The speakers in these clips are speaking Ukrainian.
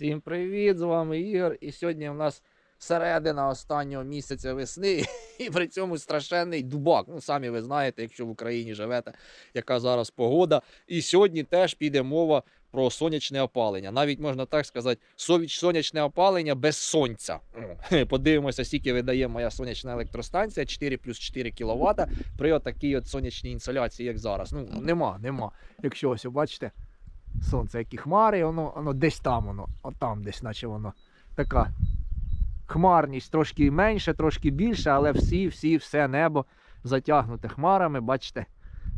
Всім привіт! З вами Ігор. І сьогодні у нас середина останнього місяця весни, і при цьому страшенний дубак. Ну, самі ви знаєте, якщо в Україні живете, яка зараз погода. І сьогодні теж піде мова про сонячне опалення. Навіть можна так сказати, сонячне опалення без сонця. Подивимося, скільки видає моя сонячна електростанція 4 плюс 4 кВт при отакій от сонячній інсоляції, як зараз. Ну, нема, нема. Якщо ось бачите сонце, які хмари, воно, воно десь там, воно, отам десь, наче воно така хмарність трошки менше, трошки більше, але всі, всі, все небо затягнуте хмарами, бачите.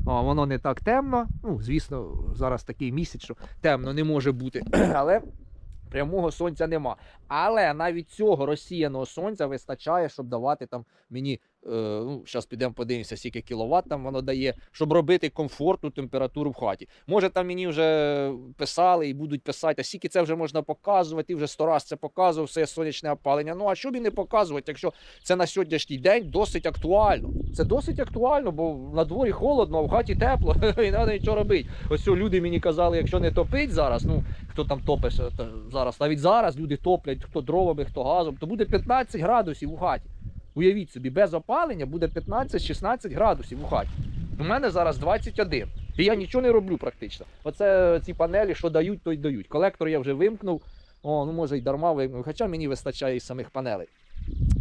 О, воно не так темно. Ну, звісно, зараз такий місяць, що темно не може бути. Але прямого сонця нема. Але навіть цього розсіяного сонця вистачає, щоб давати там мені. е, Ну, зараз підемо подивимося, скільки кіловат там воно дає, щоб робити комфортну температуру в хаті. Може, там мені вже писали і будуть писати, а скільки це вже можна показувати, і вже сто раз це показував, все сонячне опалення. Ну а що не показувати, якщо це на сьогоднішній день досить актуально. Це досить актуально, бо на дворі холодно, а в хаті тепло, і треба нічого робити. Ось люди мені казали, якщо не топить зараз, ну хто там топить е, зараз, навіть зараз люди топлять, хто дровами, хто газом, то буде 15 градусів у хаті. Уявіть собі, без опалення буде 15-16 градусів у хаті. У мене зараз 21. І я нічого не роблю практично. Оце ці панелі, що дають, то й дають. Колектор я вже вимкнув. О, ну може й дарма вимкнув, хоча мені вистачає і самих панелей.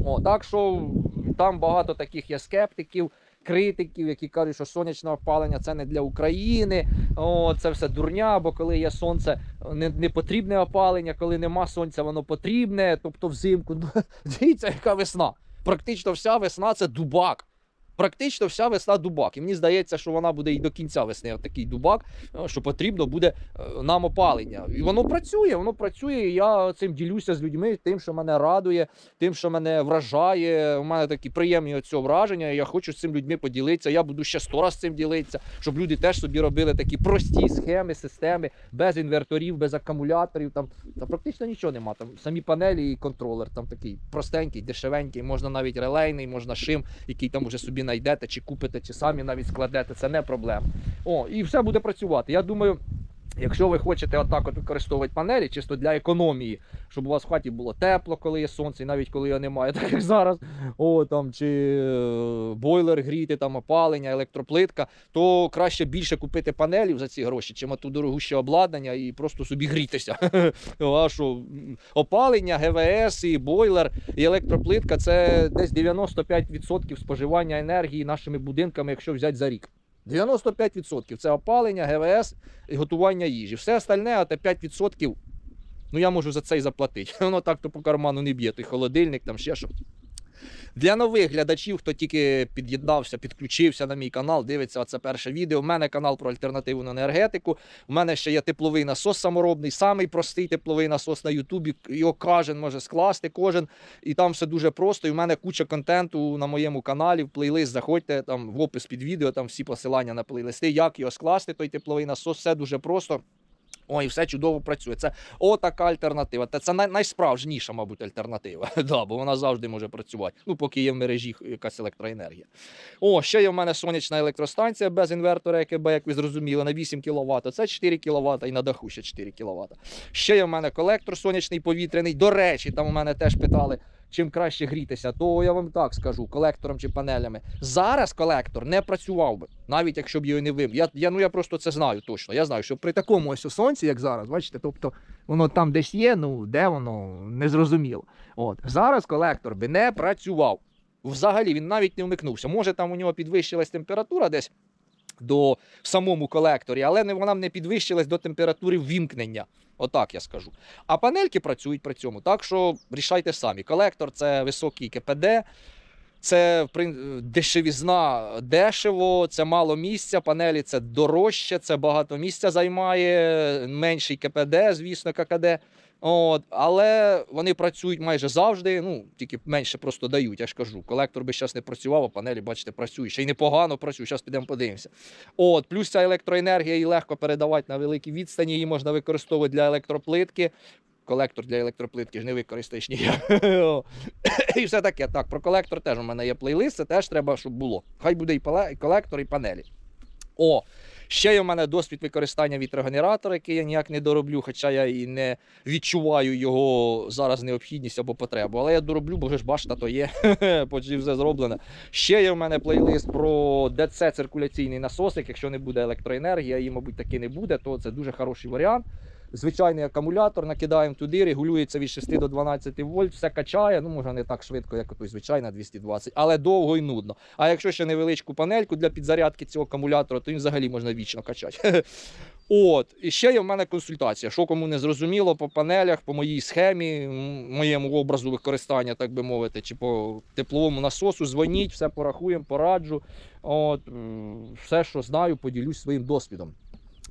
О, так що там багато таких є скептиків, критиків, які кажуть, що сонячне опалення це не для України. О, це все дурня, бо коли є сонце, не, не потрібне опалення, коли нема сонця, воно потрібне. Тобто взимку. Дивіться, яка весна. Практично вся весна це дубак. Практично вся весна дубак. І мені здається, що вона буде і до кінця весни такий дубак, е, що потрібно буде е, нам опалення. І воно працює, воно працює. І я цим ділюся з людьми, тим, що мене радує, тим, що мене вражає. У мене такі приємні оці враження. і Я хочу з цим людьми поділитися. Я буду ще сто раз цим ділитися, щоб люди теж собі робили такі прості схеми, системи без інверторів, без акумуляторів. Там, там практично нічого нема. Там самі панелі і контролер. Там такий простенький, дешевенький, можна навіть релейний, можна шим, який там уже собі знайдете, чи купите, чи самі навіть складете. Це не проблема. О, і все буде працювати. Я думаю. Якщо ви хочете отак от використовувати панелі, чисто для економії, щоб у вас в хаті було тепло, коли є сонце, і навіть коли його немає, так як зараз, о, там, чи е, бойлер гріти, там, опалення, електроплитка, то краще більше купити панелів за ці гроші, чим ту дорогу ще обладнання і просто собі грітися. А що, опалення, ГВС, і бойлер, і електроплитка це десь 95% споживання енергії нашими будинками, якщо взяти за рік. 95% це опалення, ГВС і готування їжі. Все остальне, а те 5%, ну я можу за це і заплатити. Воно так то по карману не б'є, той холодильник, там ще що. Для нових глядачів, хто тільки під'єднався, підключився на мій канал, дивиться це перше відео. У мене канал про альтернативну енергетику. У мене ще є тепловий насос саморобний, самий простий тепловий насос на Ютубі. Його кожен може скласти, кожен. І там все дуже просто. І в мене куча контенту на моєму каналі. В плейлист заходьте там в опис під відео, там всі посилання на плейлисти, як його скласти, той тепловий насос. Все дуже просто. Ой, все чудово працює. Це отака альтернатива. Та це най- найсправжніша, мабуть, альтернатива. да, бо вона завжди може працювати. Ну, поки є в мережі якась електроенергія. О, ще є в мене сонячна електростанція без інвертора ЕКБ, як ви зрозуміли, на 8 кВт. Це 4 кВт і на даху ще 4 кВт. Ще є в мене колектор сонячний повітряний. До речі, там у мене теж питали. Чим краще грітися, то я вам так скажу, колектором чи панелями. Зараз колектор не працював би, навіть якщо б його не вим. Я, я, ну, я просто це знаю точно. Я знаю, що при такому ось сонці, як зараз, бачите, тобто воно там десь є, ну де воно незрозуміло. От зараз колектор би не працював. Взагалі він навіть не вмикнувся. Може, там у нього підвищилась температура десь до в самому колекторі, але не вона не підвищилась до температури ввімкнення. Отак я скажу. А панельки працюють при цьому. Так що рішайте самі. Колектор це високий КПД. Це дешевізна дешево, це мало місця, панелі це дорожче, це багато місця займає, менший КПД, звісно, ККД. От, але вони працюють майже завжди, ну тільки менше просто дають. Я ж кажу, колектор би зараз не працював, а панелі, бачите, працюють. Ще й непогано працюють. Зараз підемо подивимося. От, плюс ця електроенергія її легко передавати на великій відстані, її можна використовувати для електроплитки. Колектор для електроплитки ж не використаєш ніяк. І все таке. Так, про колектор теж у мене є плейлист, це теж треба, щоб було. Хай буде і колектор, і панелі. О, Ще є в мене досвід використання вітрогенератора, який я ніяк не дороблю, хоча я і не відчуваю його зараз необхідність або потребу. Але я дороблю, бо вже ж башта то є, почти все зроблене. Ще є в мене плейлист про ДЦ циркуляційний насосик. Якщо не буде електроенергії, її, мабуть, таки не буде, то це дуже хороший варіант. Звичайний акумулятор накидаємо туди, регулюється від 6 до 12 вольт, все качає. Ну, може, не так швидко, як той звичайна 220, але довго і нудно. А якщо ще невеличку панельку для підзарядки цього акумулятора, то він взагалі можна вічно качати. От, і ще є в мене консультація. Що кому не зрозуміло по панелях, по моїй схемі, моєму образу використання, так би мовити, чи по тепловому насосу, дзвоніть, все порахуємо, пораджу. От, все, що знаю, поділюсь своїм досвідом.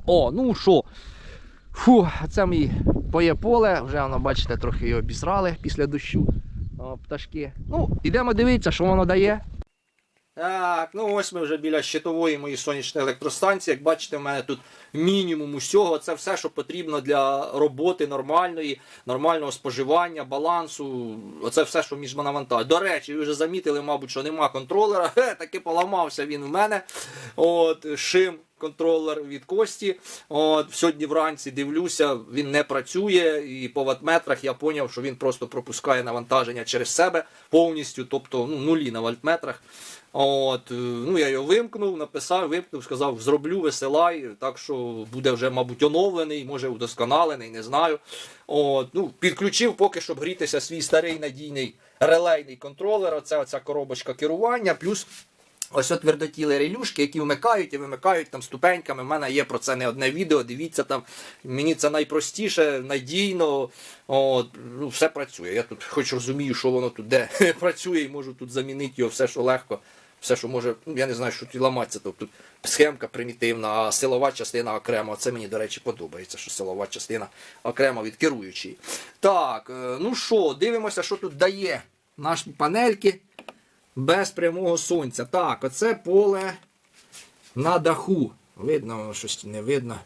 О, ну що. Фу, це мій поє поле. Вже воно, бачите, трохи його обісрали після дощу. О, пташки. Ну, ідемо дивитися, що воно дає. Так, ну ось ми вже біля щитової моєї сонячної електростанції. Як бачите, в мене тут мінімум усього. Це все, що потрібно для роботи нормальної, нормального споживання, балансу. Оце все, що між навантажує. До речі, ви вже замітили, мабуть, що нема контролера. Таки поламався він в мене. От, шим. Контролер від Кості. От, сьогодні вранці дивлюся, він не працює, і по ватметрах я зрозумів, що він просто пропускає навантаження через себе повністю, тобто ну, нулі на вольтметрах. От, е, ну, я його вимкнув, написав, вимкнув, сказав, зроблю, висилай. Так що буде вже, мабуть, оновлений, може удосконалений, не знаю. От, ну, підключив поки щоб грітися свій старий надійний релейний контролер. Оце оця коробочка керування, плюс. Ось от твердотілі релюшки, які вмикають і вимикають там ступеньками. У мене є про це не одне відео. Дивіться там. Мені це найпростіше, надійно. От, ну, все працює. Я тут хоч розумію, що воно тут де працює, і можу тут замінити його все, що легко. Все, що може, ну я не знаю, що тут ламатися. Тобто тут схемка примітивна, а силова частина окремо. Це мені, до речі, подобається, що силова частина окремо від керуючої. Так, е, ну що, дивимося, що тут дає наші панельки без прямого сонця. Так, оце поле на даху. Видно, щось не видно.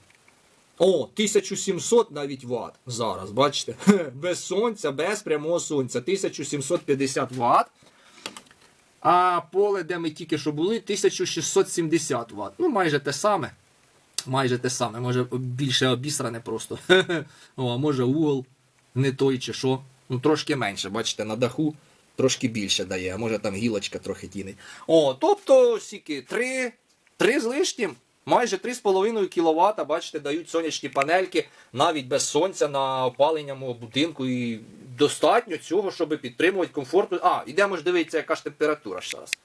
О, 1700 навіть Вт зараз, бачите? Без сонця, без прямого сонця. 1750 Вт. А поле, де ми тільки що були, 1670 Вт. Ну, майже те саме. Майже те саме. Може більше обісране просто. О, а може угол не той чи що. Ну, трошки менше, бачите, на даху трошки більше дає, а може там гілочка трохи тіне. О, тобто скільки? 3, 3 з лишнім. Майже 3,5 кВт, бачите, дають сонячні панельки навіть без сонця на опалення будинку. І достатньо цього, щоб підтримувати комфортну. А, ідемо ж дивитися, яка ж температура зараз.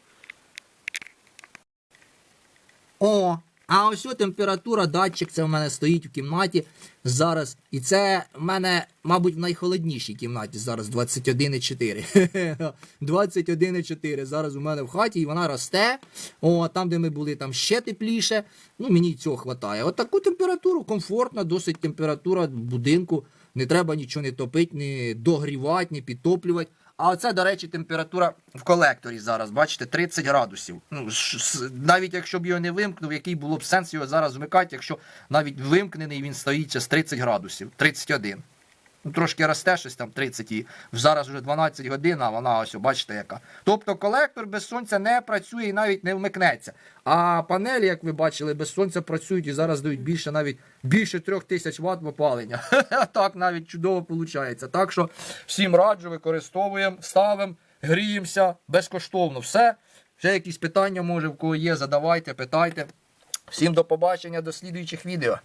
О, а ось о температура, датчик, це в мене стоїть в кімнаті зараз. І це в мене, мабуть, в найхолоднішій кімнаті зараз 21,4. 21,4 зараз у мене в хаті, і вона росте. О, там, де ми були, там ще тепліше. Ну, мені цього вистачає. От таку температуру, комфортна, досить температура будинку. Не треба нічого не топити, не догрівати, не підтоплювати. А оце, до речі, температура в колекторі зараз, бачите, 30 градусів. Ну, навіть якщо б його не вимкнув, який було б сенс його зараз вмикати, якщо навіть вимкнений він стоїть з 30 градусів, 31. Ну, трошки росте щось там 30 і зараз вже 12 годин, а вона ось, бачите, яка. Тобто колектор без сонця не працює і навіть не вмикнеться. А панелі, як ви бачили, без сонця працюють і зараз дають більше навіть більше 3000 Вт в опалення. так навіть чудово виходить. Так що всім раджу, використовуємо, ставимо, гріємося безкоштовно. Все. Ще якісь питання, може, в кого є, задавайте, питайте. Всім до побачення, до слідуючих відео.